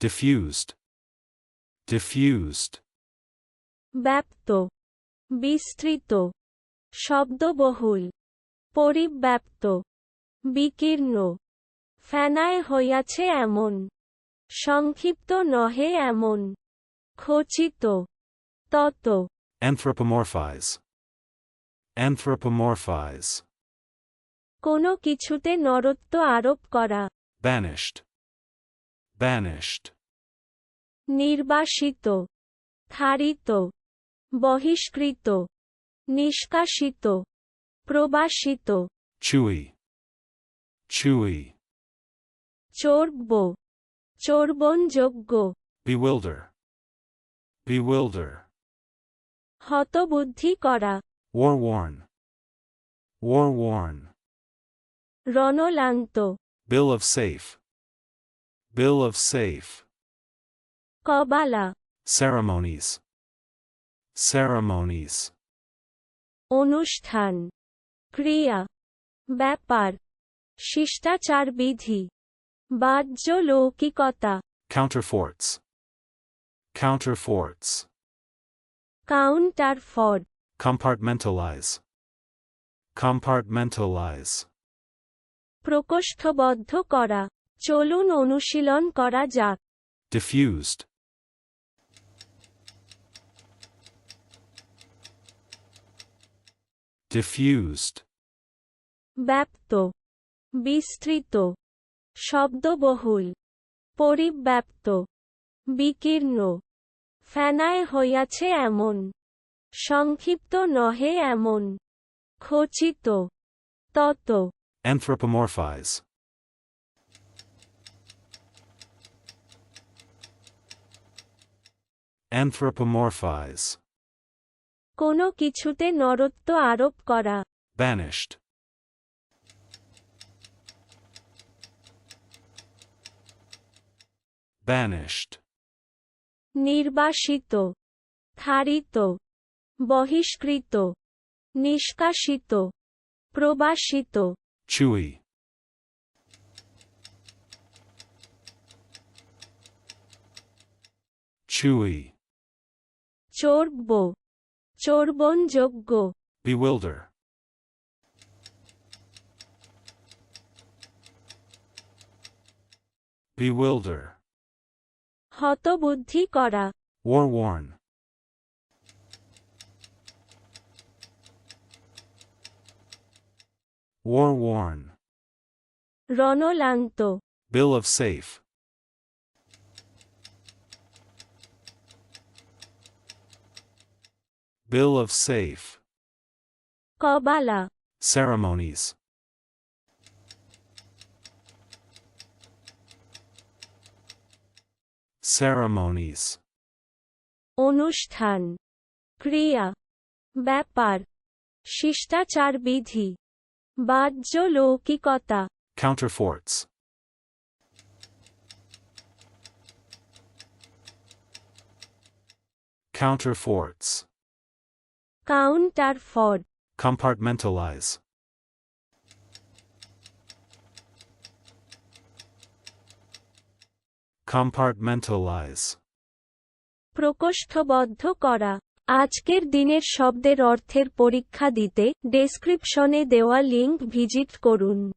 diffused, diffused, ব্যাপ্ত বিস্তৃত শব্দবহুল পরিব্যাপ্ত বিকীর্ণ ফেনায় হইয়াছে এমন সংক্ষিপ্ত নহে এমন খচিত তত anthropomorphize, anthropomorphize, কোনো কিছুতে নরত্ব আরোপ করা banished, banished, নির্বাসিত ধারিত বহিষ্কৃত নিষ্কাশিত প্রবাসিত চুই চুই চর্ব চর্বণযোগ্য বিউল্ডার বিউল্ডার হতবুদ্ধি করা ওর Warne or Warne রণলান্ত bill of sale bill of sale কবালা ceremonies, ceremonies, অনুষ্ঠান ক্রিয়া ব্যাপার শিষ্টাচার বিধি বাহ্য লৌকিকতা counterforts, counterforts, ফড compartmentalize, compartmentalize, প্রকোষ্ঠবদ্ধ করা চলুন অনুশীলন করা যাক diffused, diffused, ব্যাপ্ত বিস্তৃত শব্দবহুল পরিব্যাপ্ত বিকীর্ণ ফেনায় হইয়াছে এমন সংক্ষিপ্ত নহে এমন খচিত তত। anthropomorphize, anthropomorphize, কোনো কিছুতে নরত্ব আরোপ করা। Banished, banished, নির্বাসিত। থারিত বহিষ্কৃত। নিষ্কাশিত। প্রবাসিত। Chewy, chewy, চর্ব। চর্বণযোগ্য bewilder, bewilder, হতবুদ্ধি করা war worn, war worn, রণলান্ত bill of safe, bill of safe, কবালা ceremonies, ceremonies, অনুষ্ঠান ক্রিয়া ব্যাপার শিষ্টাচার বিধি বাহ্য লৌকিকতা counterforts, counterforts, Counter for. compartmentalize, compartmentalize, প্রকোষ্ঠবদ্ধ করা। আজকের দিনের শব্দের অর্থের পরীক্ষা দিতে ডেসক্রিপশনে দেওয়া লিংক ভিজিট করুন।